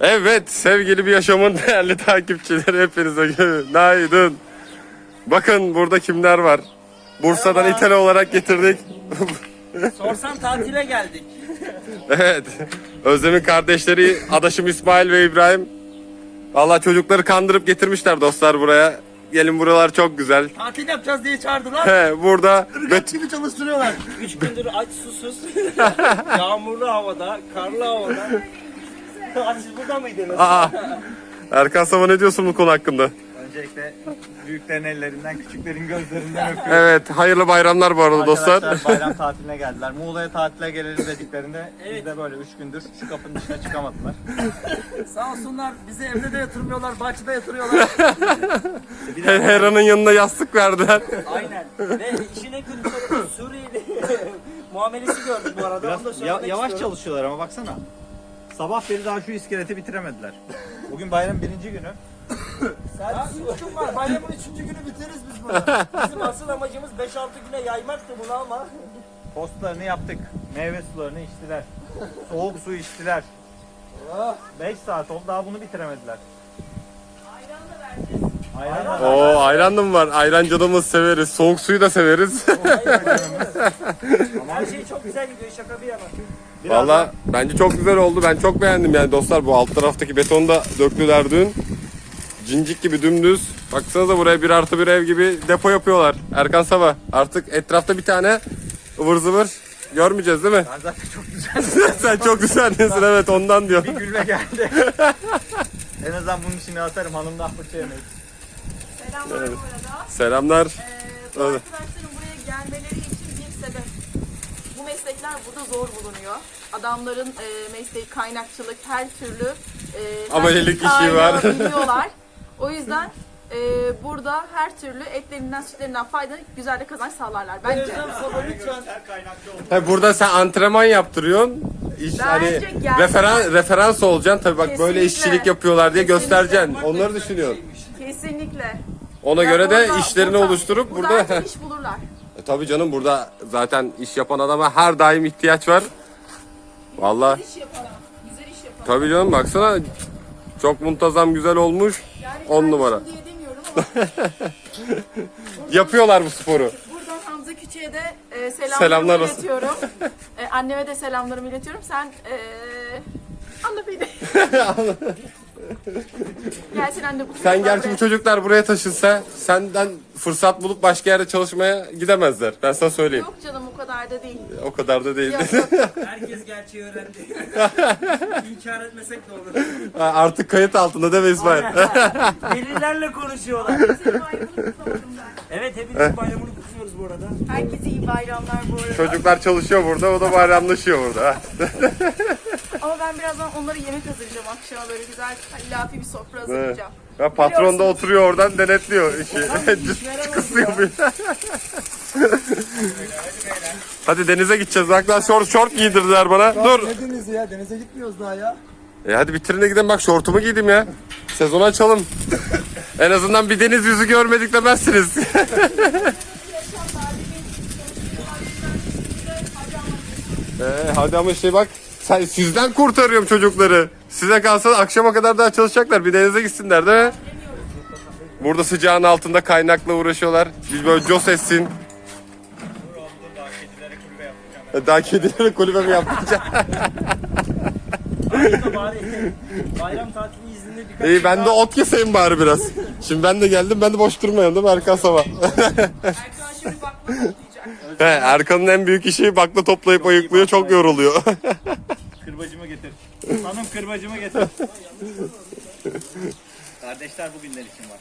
Evet sevgili bir yaşamın değerli takipçileri hepinize günaydın. Bakın burada kimler var. Bursa'dan Merhaba. İtalya olarak getirdik. Sorsan tatile geldik. evet. Özlem'in kardeşleri adaşım İsmail ve İbrahim. Vallahi çocukları kandırıp getirmişler dostlar buraya. Gelin buralar çok güzel. Tatil yapacağız diye çağırdılar. He, burada Irgat gibi çalıştırıyorlar. Üç gündür aç susuz. Yağmurlu havada, karlı havada. Aa, Siz burada mıydınız? Aa, Erkan Sava ne diyorsun bu konu hakkında? Öncelikle büyüklerin ellerinden, küçüklerin gözlerinden öpüyorum. Evet hayırlı bayramlar bu arada dostlar. Arkadaşlar bayram tatiline geldiler. Muğla'ya tatile gelelim dediklerinde Evet. biz de böyle 3 gündür şu kapının dışına çıkamadılar. Sağ olsunlar bizi evde de yatırmıyorlar, bahçede yatırıyorlar. Her- Hera'nın yanına yastık verdiler. Aynen. Ve işin en kötü tarafı Suriyeli muamelesi gördük bu arada. Biraz Onu da söylemek yavaş istiyorum. çalışıyorlar ama baksana. Sabah beri daha şu iskeleti bitiremediler. Bugün bayram birinci günü. Üç gün var. Bayramın üçüncü günü biteriz biz bunu. Bizim asıl amacımız 5-6 güne yaymaktı bunu ama. Postlarını yaptık. Meyve sularını içtiler. Soğuk su içtiler. 5 saat oldu daha bunu bitiremediler. Ayran da vereceğiz. Oo ayran da mı var? Ayran canımız severiz. Soğuk suyu da severiz. Her şey çok güzel gidiyor şaka bir yana. Valla bence çok güzel oldu. Ben çok beğendim yani dostlar. Bu alt taraftaki betonu da döktüler dün. Cincik gibi dümdüz. Baksanıza buraya bir artı bir ev gibi depo yapıyorlar. Erkan Sava artık etrafta bir tane ıvır zıvır görmeyeceğiz değil mi? Ben zaten çok güzel Sen çok güzelsin evet ondan diyor. bir gülme geldi. en azından bunun içine atarım hanımdan fırça yemeyiz. Selamlar bu arada. Selamlar. Ee, bu Evet. arkadaşların buraya gelmeleri için bir sebep. Bu meslekler burada zor bulunuyor. Adamların e, mesleği kaynakçılık, her türlü e, Amelelik işi var. biliyorlar. O yüzden e, burada her türlü etlerinden, sütlerinden faydalanıp güzel de kazanç sağlarlar bence. Özlem Sabah lütfen. Ha, burada sen antrenman yaptırıyorsun. İş, Bence hani gerçekten- referan, referans olacaksın. Tabii bak böyle Kesinlikle. işçilik yapıyorlar diye Kesinlikle. göstereceksin. Onları düşünüyorsun. Kesinlikle. Ona Ya göre de işlerini burada- oluşturup burada burada... her iş bulurlar. E tabii canım burada zaten iş yapan adama her daim ihtiyaç var. Vallahi İş yapalım. Güzel iş yapalım. tabii canım baksana çok muntazam güzel olmuş. Yani 10 kardeşim numara. diye demiyorum ama Yapıyorlar bu sporu. Buradan Hamza Küçük'e de e, selamlarımı Selamlar olsun. iletiyorum. e, anneme de selamlarımı iletiyorum. Sen e, anla beni. Gelsin anne bu Sen gerçi bu çocuklar buraya taşınsa senden fırsat bulup başka yerde çalışmaya gidemezler. Ben sana söyleyeyim. Yok canım o kadar da değil. O kadar da değil. Yok yok. Herkes gerçeği öğrendi. İnkar etmesek de olur. Ha, Artık kayıt altında değil mi İsmail? Delillerle konuşuyorlar. Senin ben. Evet hepinizin bayramını kutluyoruz bu arada. Herkese iyi bayramlar bu arada. Çocuklar çalışıyor burada, o da bayramlaşıyor burada. Ama ben birazdan onlara yemek hazırlayacağım akşama böyle güzel ilafi bir sofra hazırlayacağım. Ya patron da oturuyor oradan denetliyor işi. Kısıyor bir. Hadi denize gideceğiz. Lan şort, şort giydirdiler bana. Dur. Ne denizi ya? Denize gitmiyoruz daha ya. E hadi bitirin de gidelim bak şortumu giydim ya. Sezonu açalım. en azından bir deniz yüzü görmedik demezsiniz. ee, hadi ama şey bak. Sen, sizden kurtarıyorum çocukları. Size kalsa akşama kadar daha çalışacaklar. Bir denize gitsinler değil mi? Burada sıcağın altında kaynakla uğraşıyorlar. Biz böyle cos etsin. Daha kedilere kulübe mi yaptık? Aslında bari bayram tatili izninde birkaç İyi gün ben de ot keseyim bari biraz. Şimdi ben de geldim ben de boş durmayayım değil mi Erkan Sabah? Erkan şimdi bakma toplayacak. He, Erkan'ın en büyük işi bakla toplayıp ayıklıyor çok yoruluyor. Kırbacımı getir. Hanım kırbacımı getir. Kardeşler bugünler için var.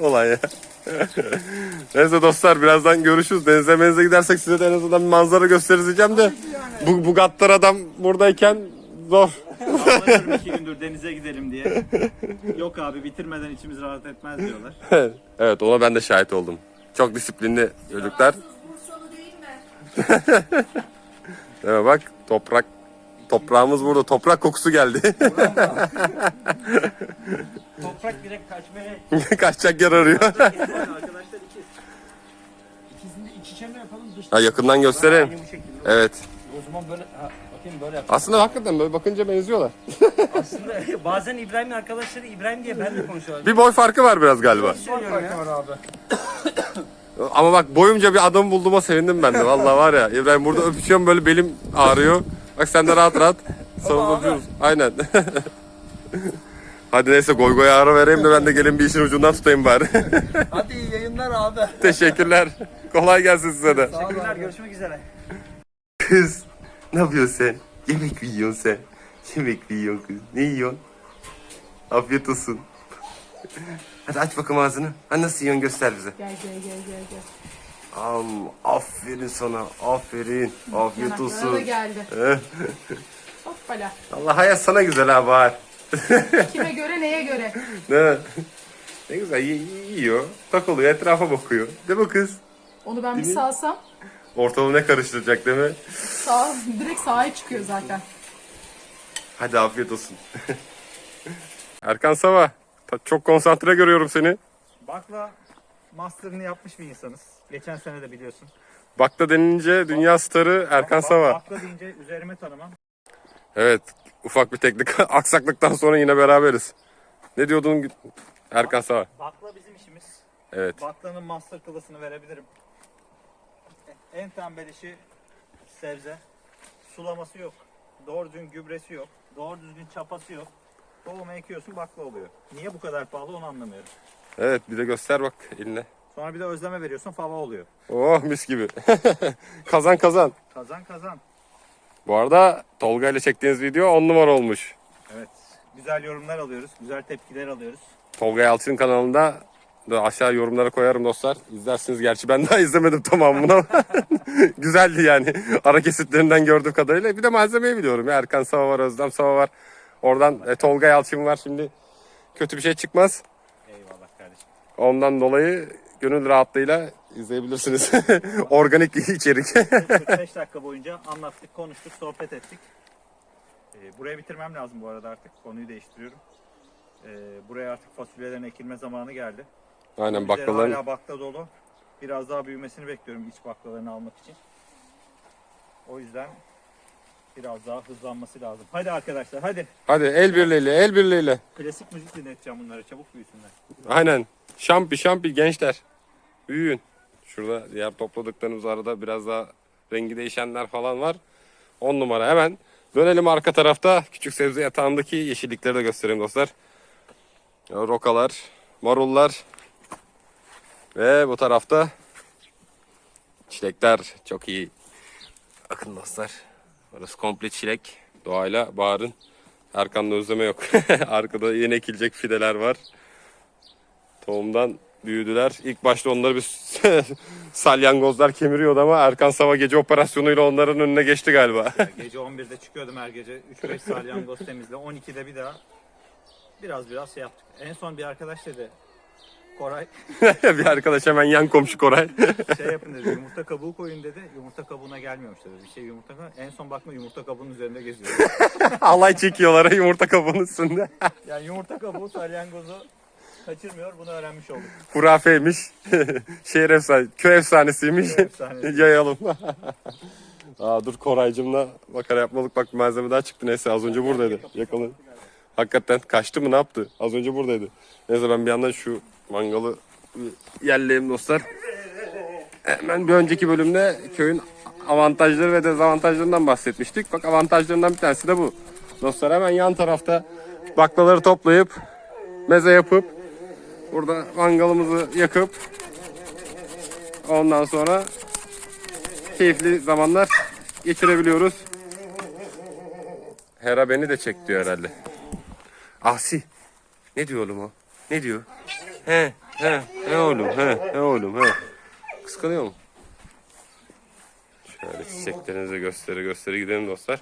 Olay ya. Neyse dostlar birazdan görüşürüz. Denize menize gidersek size de en azından bir manzara göstereceğim de. Bu, bu gattar adam buradayken zor. Yalvarıyorum iki gündür denize gidelim diye. Yok abi bitirmeden içimiz rahat etmez diyorlar. evet ona ben de şahit oldum. Çok disiplinli çocuklar. Bursalı değil mi? Evet bak toprak toprağımız burada. Toprak kokusu geldi. Toprak direkt kaçmaya. Kaçacak yer arıyor. Arkadaşlar ikiz. İkisini de iç içe mi yapalım dış ha, yakından göstereyim. Aynı bu şekilde. Evet. O zaman böyle ha, bak yapayım böyle yapayım. Aslında hakikaten böyle bakınca benziyorlar. Aslında bazen İbrahim'in arkadaşları İbrahim diye ben de konuşuyorlar. Bir boy farkı var biraz galiba. Söylüyorum ya. var abi. Ama bak boyumca bir adam bulduğuma sevindim ben de. Vallahi var ya İbrahim burada öpüşüyorum böyle belim ağrıyor. Bak sen de rahat rahat sarılıp öpüyoruz. Aynen. Hadi neyse goy goy ara vereyim de ben de gelin bir işin ucundan tutayım bari. Hadi iyi yayınlar abi. Teşekkürler. Kolay gelsin size de. Teşekkürler görüşmek üzere. Kız ne yapıyorsun sen? Yemek mi yiyorsun sen? Yemek mi yiyorsun kız? Ne yiyorsun? Afiyet olsun. Hadi aç bakalım ağzını. Ha nasıl yiyorsun göster bize. Gel gel gel gel gel. Am, aferin sana. Aferin. Afiyet Yanaklara da olsun. geldi. Hoppala. Allah hayat sana güzel ha Bahar. Kime göre neye göre? Ne? Ne güzel yi- yiyor. Takılıyor etrafa bakıyor. Değil mi kız? Onu ben bir Değil mi? sağsam Ortalığı ne karıştıracak değil mi? sağ, direkt sahaya çıkıyor zaten. Hadi afiyet olsun. Erkan Sava. Çok konsantre görüyorum seni. Bakla master'ını yapmış bir insanız. Geçen sene de biliyorsun. Bakta denince dünya starı Erkan Bak- Sava. Bakla deyince üzerime tanımam. Evet. Ufak bir teknik aksaklıktan sonra yine beraberiz. Ne diyordun Erkan Sava? Bakla bizim işimiz. Evet. Baklanın master klasını verebilirim. En tembel işi sebze. Sulaması yok. Doğru düzgün gübresi yok. Doğru düzgün çapası yok. Tohumu ekiyorsun bakla oluyor. Niye bu kadar pahalı onu anlamıyorum. Evet bir de göster bak eline. Sonra bir de özleme veriyorsun fava oluyor. Oh mis gibi. kazan kazan. Kazan kazan. Bu arada Tolga ile çektiğiniz video 10 numara olmuş. Evet. Güzel yorumlar alıyoruz. Güzel tepkiler alıyoruz. Tolga Yalçın kanalında da aşağı yorumlara koyarım dostlar. İzlersiniz. Gerçi ben daha izlemedim tamamını ama güzeldi yani. Ara kesitlerinden gördüğüm kadarıyla. Bir de malzemeyi biliyorum. ya. Erkan Sava var, Özlem Sava var. Oradan e, Tolga Yalçın var. Şimdi kötü bir şey çıkmaz. Eyvallah kardeşim. Ondan dolayı gönül rahatlığıyla izleyebilirsiniz. Organik içerik. 45 dakika boyunca anlattık, konuştuk, sohbet ettik. Ee, buraya bitirmem lazım bu arada artık. Konuyu değiştiriyorum. Ee, buraya artık fasulyelerin ekilme zamanı geldi. Aynen baklaların. Hala bakla dolu. Biraz daha büyümesini bekliyorum iç baklalarını almak için. O yüzden biraz daha hızlanması lazım. Hadi arkadaşlar hadi. Hadi el birliğiyle, el birliğiyle. Klasik müzik dinleteceğim bunları çabuk büyüsünler. Aynen. Şampi şampi gençler. Büyüyün. Şurada diğer topladıklarımız arada biraz daha rengi değişenler falan var. 10 numara hemen. Dönelim arka tarafta küçük sebze yatağındaki yeşillikleri de göstereyim dostlar. Rokalar, marullar ve bu tarafta çilekler çok iyi. Bakın dostlar. Orası komple çilek. Doğayla bağırın. Erkan'da özleme yok. Arkada yeni ekilecek fideler var. Tohumdan büyüdüler. İlk başta onları bir salyangozlar kemiriyordu ama Erkan Sava gece operasyonuyla onların önüne geçti galiba. Gece 11'de çıkıyordum her gece. 3-5 salyangoz temizle. 12'de bir daha biraz biraz şey yaptık. En son bir arkadaş dedi. Koray bir arkadaş hemen yan komşu Koray. şey yapın dedi. Yumurta kabuğu koyun dedi. Yumurta kabuğuna gelmiyormuş dedi. Bir şey yumurta kabuğu. En son bakma yumurta kabuğunun üzerinde geziyor. Alay çekiyorlar yumurta kabuğunun üstünde. Yani yumurta kabuğu salyangozu kaçırmıyor. Bunu öğrenmiş olduk. Hurafeymiş. Şehir efsane, köy efsanesiymiş. Efsane. Yayalım. Aa, dur Koraycımla makara yapmalık bak bir malzeme daha çıktı. Neyse az önce buradaydı. Yakalın. Hakikaten kaçtı mı ne yaptı? Az önce buradaydı. Neyse ben bir yandan şu mangalı bir yerleyeyim dostlar. Hemen bir önceki bölümde köyün avantajları ve dezavantajlarından bahsetmiştik. Bak avantajlarından bir tanesi de bu. Dostlar hemen yan tarafta baklaları toplayıp meze yapıp burada mangalımızı yakıp ondan sonra keyifli zamanlar geçirebiliyoruz. Hera beni de çek diyor herhalde. Asi. Ne diyor oğlum o? Ne diyor? He, he, he oğlum, he, he oğlum, he. Kıskanıyor mu? Şöyle çiçeklerinizi gösteri gösteri gidelim dostlar.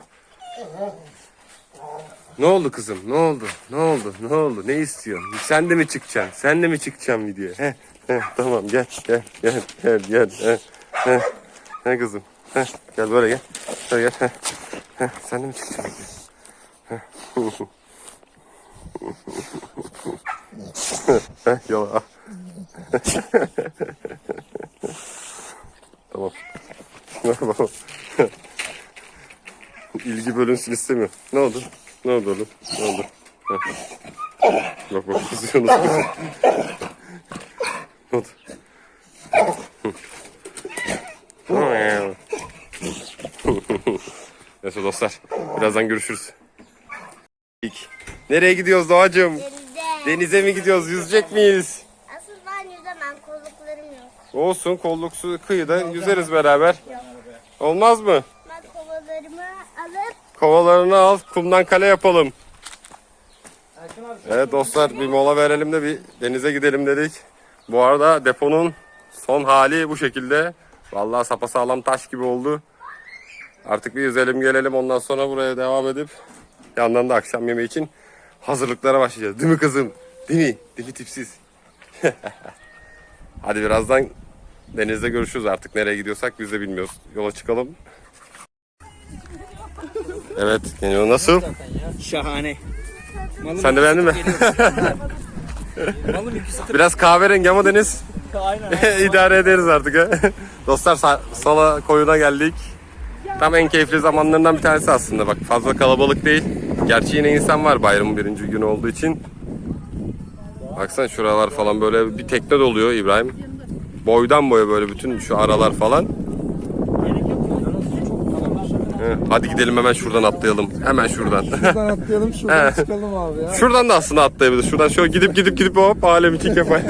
Ne oldu kızım? Ne oldu? Ne oldu? Ne oldu? Ne istiyorsun? Sen de mi çıkacaksın? Sen de mi çıkacaksın videoya? He, he, tamam gel, gel, gel, gel, gel. He, he, he kızım. He, gel böyle gel. Böyle gel. He, he, sen de mi çıkacaksın videoya? Heh, yola. tamam. İlgi bölünsün istemiyor. Ne oldu? Ne oldu oğlum? Ne oldu? Bak bak kızıyorsunuz kızı. Ne oldu? Neyse dostlar. Birazdan görüşürüz. Nereye gidiyoruz Doğacığım? Denize. Mi gidiyoruz? Yüzecek miyiz? Asıl ben yüzemem. Kolluklarım yok. Olsun kolluk su kıyıda yüzeriz beraber. Olmaz mı? Ben kovalarımı alıp Kovalarını al, kumdan kale yapalım. Evet dostlar bir mola verelim de bir denize gidelim dedik. Bu arada deponun son hali bu şekilde. Vallahi sapasağlam taş gibi oldu. Artık bir yüzelim gelelim ondan sonra buraya devam edip yandan da akşam yemeği için hazırlıklara başlayacağız. Değil mi kızım? Değil mi? Değil mi tipsiz? Hadi birazdan denizde görüşürüz artık. Nereye gidiyorsak biz de bilmiyoruz. Yola çıkalım. Evet, geliyor nasıl? Şahane. Sen de beğendin mi? Malım iki satır. Biraz kahverengi ama deniz Aynen. idare ederiz artık ha. Dostlar Sa- Sala koyuna geldik. Tam en keyifli zamanlarından bir tanesi aslında bak fazla kalabalık değil. Gerçi yine insan var bayramın birinci günü olduğu için. Baksana şuralar falan böyle bir tekne doluyor İbrahim. Boydan boya böyle bütün şu aralar falan. Hadi gidelim hemen şuradan atlayalım. Hemen şuradan. Şuradan atlayalım şuradan çıkalım abi ya. Şuradan da aslında atlayabiliriz. Şuradan şöyle gidip gidip gidip hop alem iki kefa.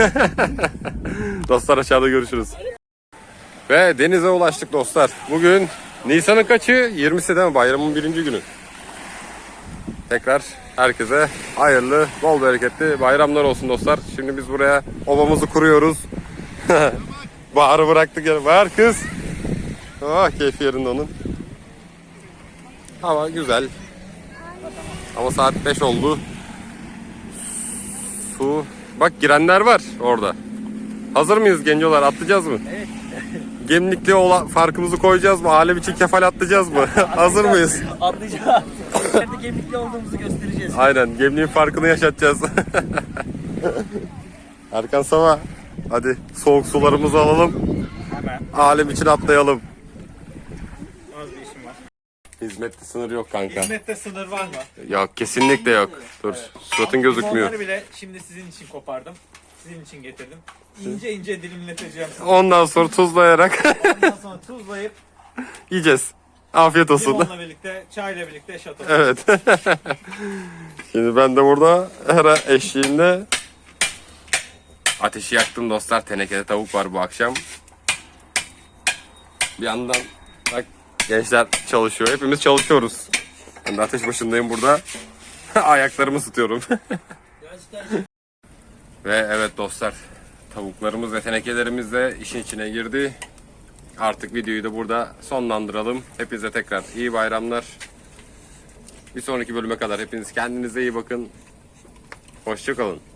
dostlar aşağıda görüşürüz. Ve denize ulaştık dostlar. Bugün Nisan'ın kaçı? 20'si değil mi? Bayramın birinci günü. Tekrar herkese hayırlı, bol bereketli bayramlar olsun dostlar. Şimdi biz buraya obamızı kuruyoruz. Bahar'ı bıraktık ya. Var kız. Oh keyfi yerinde onun. Hava güzel. Ama saat 5 oldu. Su. Bak girenler var orada. Hazır mıyız gencolar? Atlayacağız mı? Evet. Gemlikli olan farkımızı koyacağız mı? Alem için kefal atlayacağız mı? Hazır mıyız? Atlayacağız. Nerede gemlikli olduğumuzu göstereceğiz. Aynen. Gemliğin farkını yaşatacağız. Erkan Sava. Hadi soğuk sularımızı alalım. Hemen. Alem için atlayalım. Az bir işim var. Hizmette sınır yok kanka. Hizmette sınır var mı? Yok kesinlikle yok. Dur. Suratın gözükmüyor. Onları bile şimdi sizin için kopardım. Sizin için getirdim. İnce ince dilimleteceğim. size. Ondan sonra tuzlayarak Ondan sonra tuzlayıp yiyeceğiz. Afiyet olsun. limonla birlikte, çayla birlikte şato. Evet. Şimdi ben de burada Hera eşliğinde ateşi yaktım dostlar. Tenekede tavuk var bu akşam. Bir yandan bak gençler çalışıyor. Hepimiz çalışıyoruz. Ben de ateş başındayım burada. Ayaklarımı ısıtıyorum. Ve evet dostlar tavuklarımız ve tenekelerimiz de işin içine girdi. Artık videoyu da burada sonlandıralım. Hepinize tekrar iyi bayramlar. Bir sonraki bölüme kadar hepiniz kendinize iyi bakın. Hoşçakalın.